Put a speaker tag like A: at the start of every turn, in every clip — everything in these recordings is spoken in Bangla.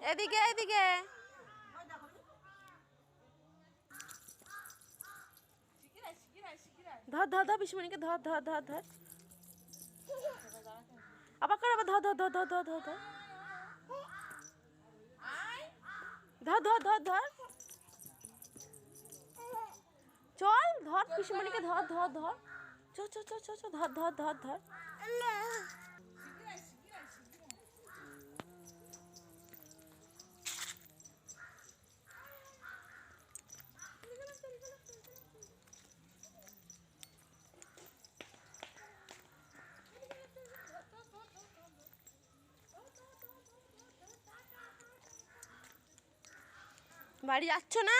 A: এদিকে এদিকে ধর ধর ধর পিসমণিকে ধর ধর ধর ধর আবার কর আবার ধর ধর ধর ধর ধর ধর ধর ধর ধর ধর ধর চল ধর পিসমণিকে ধর ধর ধর চ চ চ চ চ ধর ধর ধর ধর বাড়ি যাচ্ছ না?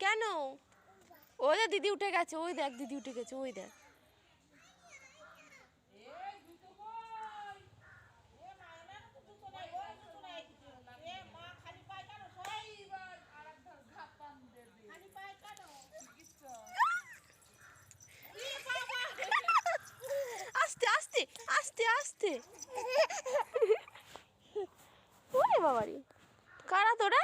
A: কেন? ওই দেখ, দিদি উঠে গেছে, ওই দেখ, দিদি উঠে গেছে, ওই দেখ। আস্তে আস্তে আস্তে আস্তে। ওরে বাবারি, কারা তোরা?